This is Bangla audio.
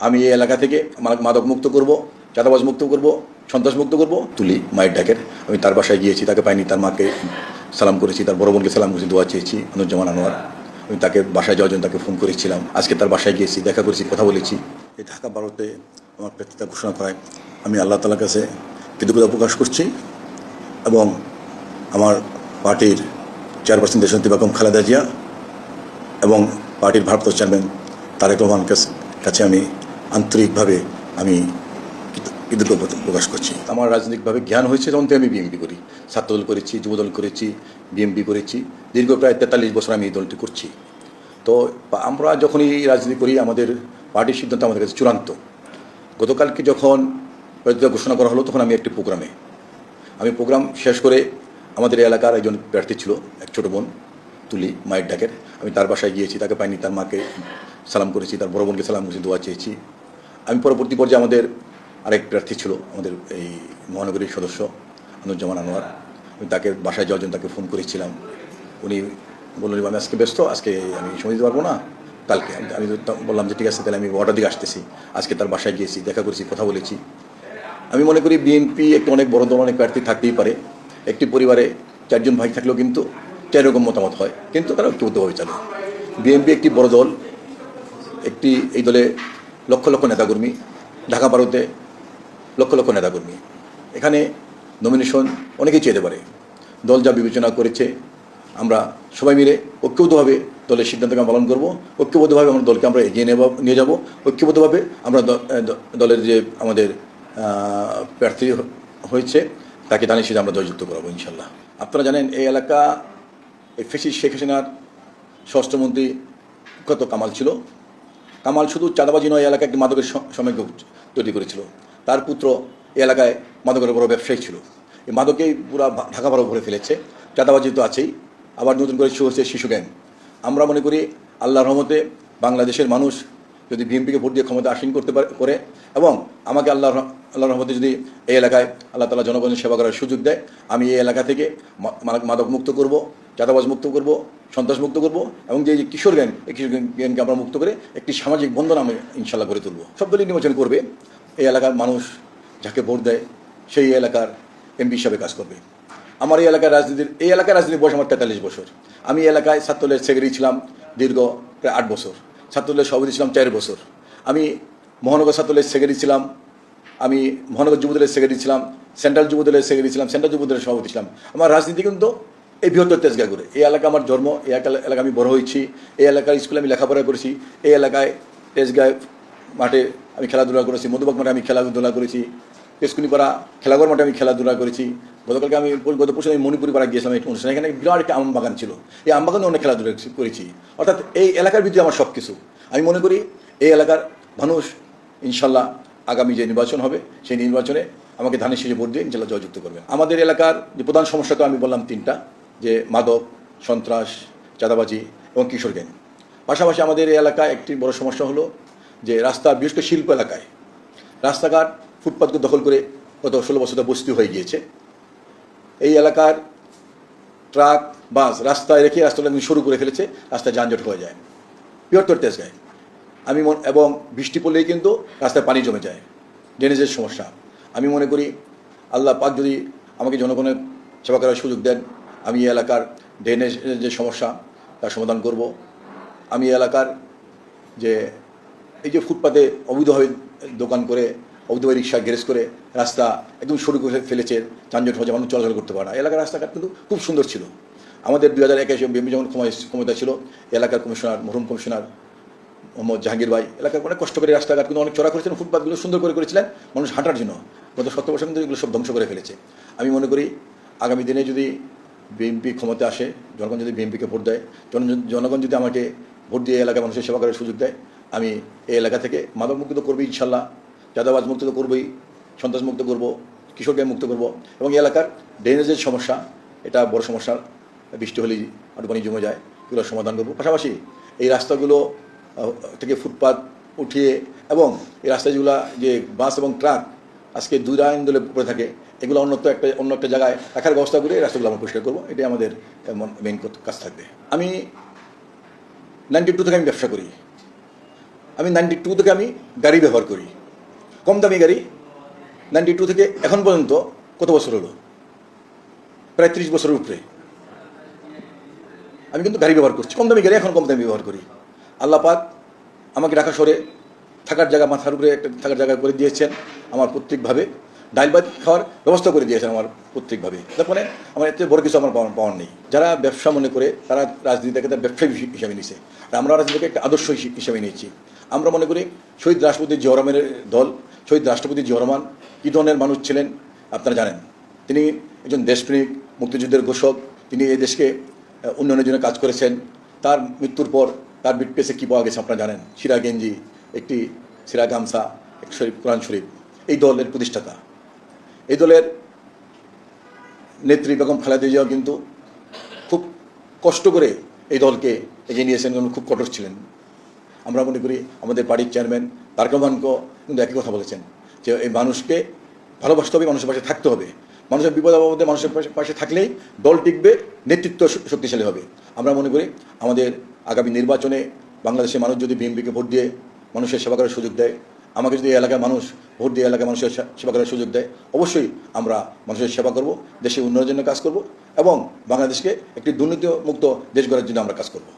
আমি এই এলাকা থেকে মাদক মুক্ত করব চাঁদাবাজ মুক্ত করব সন্ত্রাস মুক্ত করব, তুলি মায়ের ডাকের। আমি তার বাসায় গিয়েছি, তাকে পাইনি, তার মাকে সালাম করেছি, তার বড় বোনকে সালাম করেছি, দোয়া চেয়েছি, অনুজ্জামান আনোয়ার। আমি তাকে বাসায় যাওয়ার জন্য তাকে ফোন করেছিলাম। আজকে তার বাসায় গিয়েছি, দেখা করেছি, কথা বলেছি। এই ঢাকা ভারতে আমার প্রার্থিতা ঘোষণা করায়, আমি আল্লাহ তালার কাছে কৃতজ্ঞতা প্রকাশ করছি এবং আমার পার্টির চেয়ারপারসন দেশন্তি বেগম খালেদা জিয়া এবং পার্টির ভারপ্রাপ্ত চেয়ারম্যান তারেক রহমান কাছে আমি আন্তরিকভাবে আমি কৃত- কৃতজ্ঞতা প্রকাশ করছি। আমার রাজনৈতিকভাবে জ্ঞান হয়েছে তখন থেকে আমি বিএমপি করি। ছাত্রদল করেছি, যুবদল করেছি বিএমপি করেছি। দীর্ঘ প্রায় তেতাল্লিশ বছর আমি এই দলটি করছি। তো আমরা যখনই রাজনীতি করি, আমাদের পার্টির সিদ্ধান্ত আমাদের কাছে চূড়ান্ত। গতকালকে যখন প্রার্থিতা ঘোষণা করা হলো, তখন আমি একটি প্রোগ্রামে। আমি প্রোগ্রাম শেষ করে আমাদের এলাকার একজন প্রার্থী ছিল, এক ছোটো বোন, তুলি, মায়ের ডাকের। আমি তার বাসায় গিয়েছি, তাকে পাইনি, তার মাকে সালাম করেছি, তার বড় বোনকে সালাম করেছি, দোয়া চেয়েছি। আমি পরবর্তী পর্যায়ে আমাদের আরেক প্রার্থী ছিল, আমাদের এই মহানগরীর সদস্য অনুজ্জামান আনোয়ার। আমি তাকে বাসায় যাওয়ার জন্য তাকে ফোন করেছিলাম। উনি বললেন, আমি আজকে ব্যস্ত, আজকে আমি সময় দিতে পারব না। কালকে আমি- আমি বললাম যে, ঠিক আছে, তাহলে আমি অর্ডার দিকে আসতেছি। আজকে তার বাসায় গিয়েছি, দেখা করেছি, কথা বলেছি। আমি মনে করি বিএনপি একটি অনেক বড় দল অনেক প্রার্থী থাকতেই পারে। একটি পরিবারে চারজন ভাই থাকলেও কিন্তু চার রকম মতামত হয়, কিন্তু তারা ঐক্যবদ্ধভাবে চলে। বিএনপি একটি বড় দল, একটি এই দলে লক্ষ লক্ষ নেতাকর্মী, ঢাকা ভারতে লক্ষ লক্ষ নেতাকর্মী। এখানে নমিনেশন অনেকেই চেয়ে পারে। দল যা বিবেচনা করেছে, আমরা সবাই মিলে ঐক্যবদ্ধভাবে দলের সিদ্ধান্তকে পালন করব। ঐক্যবদ্ধভাবে আমরা দলকে আমরা এগিয়ে নেব, নিয়ে যাব। ঐক্যবদ্ধভাবে আমরা দলের যে আমাদের প্রার্থী হয়েছে, তাকে দানিয়ে সেটা আমরা দলযুক্ত করাবো ইনশাল্লাহ আপনারা জানেন, এই এলাকা ফেসি শেখ হাসিনার স্বরাষ্ট্রমন্ত্রী কত কামাল ছিল? কামাল শুধু চাঁদাবাজি নয় এলাকায় একটি মাদকের স- সমাগ্র তৈরি করেছিল। তার পুত্র এলাকায় মাদকের বড় ব্যবসায়ী ছিল। এই মাদকেই পুরা ঢাকা ভাড়া ভরে ফেলেছে। চাঁদাবাজি তো আছেই। আবার নতুন করে শুরু হচ্ছে শিশু গ্যাং। আমরা মনে করি আল্লাহর রহমতে বাংলাদেশের মানুষ যদি বিএনপিকে ভোট দিয়ে ক্ষমতা আসীন করতে পারে করে এবং আমাকে আল্লাহ আল্লাহ রহমতে যদি এই এলাকায় আল্লাহ তালা জনগণের সেবা করার সুযোগ দেয়, আমি এই এলাকা থেকে মাদক মুক্ত করব, চাঁদাবাজ মুক্ত করব সন্ত্রাস মুক্ত করব এবং যে কিশোর গ্যাং, এই কিশোর গ্যাং- গ্যাংকে আমরা মুক্ত করে একটি সামাজিক বন্ধন আমি ইনশাল্লাহ করে তুলব। সব দলই নির্বাচন করবে, এই এলাকার মানুষ যাকে ভোট দেয়, সেই এলাকার এমপি হিসাবে কাজ করবে। আমার এই এলাকার রাজনীতির এই এলাকার রাজনীতির বয়স আমার তেতাল্লিশ বছর। আমি এলাকায় ছাত্রদলের সেক্রেটারি ছিলাম দীর্ঘ প্রায় আট বছর। ছাত্রদলের সভাপতি ছিলাম চার বছর। আমি মহানগর ছাত্রদলের সেক্রেটারি ছিলাম। আমি মহানগর যুবদলের সেক্রেটারি ছিলাম। সেন্ট্রাল যুবদলের সেক্রেটারি ছিলাম। সেন্ট্রাল যুবদলের সভাপতি ছিলাম। আমার রাজনীতি কিন্তু এই বৃহত্তর তেজগা করে এই এলাকা আমার জন্ম, এই এলাকা- আমি বড় হয়েছি। এই এলাকার স্কুলে আমি লেখাপড়া করেছি। এই এলাকায় তেজগায় মাঠে আমি খেলাধুলা করেছি, মধুবাগ মাঠে আমি খেলাধুলা করেছি তেজকুনি পাড়া খেলাঘর মাঠে আমি খেলাধুলা করেছি। গতকালকে আমি গত পরশু আমি মণিপুরি পাড়া গিয়েছিলাম একটি অনুষ্ঠানে। এখানে বিরাট একটা আম বাগান ছিল। এই আম বাগানে অনেক খেলাধুলা করেছি অর্থাৎ এই এলাকার ভিতরে আমার সব কিছু আমি মনে করি এই এলাকার মানুষ ইনশাল্লাহ আগামী যে নির্বাচন হবে, সেই নির্বাচনে আমাকে ধানের শেষে ভোট দিয়ে ইনশাল্লাহ জয়যুক্ত করবেন আমাদের এলাকার যে প্রধান সমস্যা তো আমি বললাম তিনটা। যে মাদক, সন্ত্রাস, চাঁদাবাজি এবং কিশোর গ্যাং। পাশাপাশি আমাদের এই এলাকায় একটি বড় সমস্যা হলো যে রাস্তা বিশেষ শিল্প এলাকায়, রাস্তাঘাট ফুটপাতকে দখল করে গত ষোলো বছর বস্তি হয়ে গিয়েছে। এই এলাকার ট্রাক, বাস রাস্তায় রেখে রাস্তাটা শুরু করে ফেলেছে, রাস্তায় যানজট হয়ে যায়। বৃহত্তর তেজগায় আমি মন- এবং বৃষ্টি পড়লেই কিন্তু রাস্তায় পানি জমে যায়। ড্রেনেজের সমস্যা। আমি মনে করি আল্লাহ পাক যদি আমাকে জনগণের সেবা করার সুযোগ দেন আমি এলাকার ড্রেনেজের যে সমস্যা তার সমাধান করব। আমি এলাকার যে এই যে ফুটপাতে অবৈধভাবে দোকান করে অবৈধভাবে রিক্সা গ্যারেজ করে রাস্তা একদম সরু করে ফেলেছে যানজট হয়ে যায়, মানুষ চলাচল করতে পারে না। এলাকার রাস্তাঘাট কিন্তু খুব সুন্দর ছিল। আমাদের দু হাজার একাশে বিএমপি যখন ক্ষমতা ছিল এলাকার কমিশনার মরহুম কমিশনার মোহাম্মদ জাহাঙ্গীর ভাই এলাকার অনেক কষ্ট করে রাস্তাঘাট কিন্তু অনেক চড়া করেছিলেন ফুটপাথগুলো সুন্দর করে করেছিলেন মানুষ হাঁটার জন্য। গত সত্তর বছর কিন্তু এগুলো সব ধ্বংস করে ফেলেছে। আমি মনে করি আগামী দিনে যদি বিএনপি ক্ষমতা আসে, জনগণ যদি বিএনপিকে ভোট দেয়, জন- জনগণ যদি আমাকে ভোট দিয়ে এলাকার মানুষের সেবা করার সুযোগ দেয়, আমি এই এলাকা থেকে মাদক মুক্ত তো করবই ইনশাল্লাহ, চাঁদাবাজ মুক্ত তো করবই, সন্ত্রাস মুক্ত করব কিশোরকে মুক্ত করব এবং এই এলাকার ড্রেনেজের সমস্যা, এটা বড় সমস্যা বৃষ্টি হলেই আটু পানি জমে যায়, এগুলোর সমাধান করব। পাশাপাশি এই রাস্তাগুলো থেকে ফুটপাত উঠিয়ে এবং এই রাস্তা যেগুলো যে বাস এবং ট্রাক আজকে দুই লাইন দলে পড়ে থাকে, এগুলো অন্যত্র একটা, অন্য একটা জায়গায় রাখার ব্যবস্থা করে রাস্তাগুলো আমরা পরিষ্কার করব। এটাই আমাদের মেন কাজ থাকবে। আমি নাইনটি টু থেকে আমি ব্যবসা করি। আমি নাইনটি টু থেকে আমি গাড়ি ব্যবহার করি। কম দামি গাড়ি নাইনটি টু থেকে এখন পর্যন্ত কত বছর হলো? প্রায় ত্রিশ বছরের উপরে। আমি কিন্তু গাড়ি ব্যবহার করছি। কম দামি গাড়ি এখন কম দামি ব্যবহার করি। আল্লাহ পাক আমাকে ঢাকা শহরে থাকার জায়গা, মাথার উপরে একটা থাকার জায়গা করে দিয়েছেন। আমার প্রত্যেকভাবে। ডাইল ভাত খাওয়ার ব্যবস্থা করে দিয়েছেন আমার প্রত্যেকভাবে। তার মানে আমার এতে বড় কিছু আমার পাওয়ার নেই। যারা ব্যবসা মনে করে, তারা রাজনীতিটাকে তার ব্যবসায়ী হিসাবে নিছে। আর আমরা রাজনীতিকে একটা আদর্শ হিসেবে- নিয়েছি। আমরা মনে করি শহীদ রাষ্ট্রপতি জিয়া রহমানের দল, শহীদ রাষ্ট্রপতি জিয়া রহমান কী ধরনের মানুষ ছিলেন আপনারা জানেন। তিনি একজন দেশপ্রেমিক, মুক্তিযুদ্ধের ঘোষক। তিনি এই দেশকে উন্নয়নের জন্য কাজ করেছেন। তার মৃত্যুর পর তার বিটপেসে কী পাওয়া গেছে আপনারা জানেন? সিরা গেঞ্জি একটি সিরা গামছা এক শরীফ, কোরআন শরীফ। এই দলের প্রতিষ্ঠাতা। এই দলের নেত্রী বেগম খালেদা কিন্তু খুব কষ্ট করে এই দলকে এগিয়ে নিয়েছেন এবং খুব কঠোর ছিলেন। আমরা মনে করি আমাদের বাড়ির চেয়ারম্যান তারকমানকেও কিন্তু একই কথা বলেছেন যে এই মানুষকে ভালোবাসতে হবে, মানুষের পাশে থাকতে হবে। মানুষের বিপদ আপদে মানুষের পাশে পাশে থাকলেই দল টিকবে, নেতৃত্ব শক্তিশালী হবে। আমরা মনে করি আমাদের আগামী নির্বাচনে বাংলাদেশের মানুষ যদি বিএনপিকে ভোট দিয়ে মানুষের সেবা করার সুযোগ দেয়, আমাকে যদি এই এলাকার মানুষ ভোট দিয়ে এলাকায় মানুষের সেবা করার সুযোগ দেয়। অবশ্যই আমরা মানুষের সেবা করব দেশের উন্নয়নের জন্য কাজ করব এবং বাংলাদেশকে একটি দুর্নীতিমুক্ত দেশ গড়ার জন্য আমরা কাজ করব।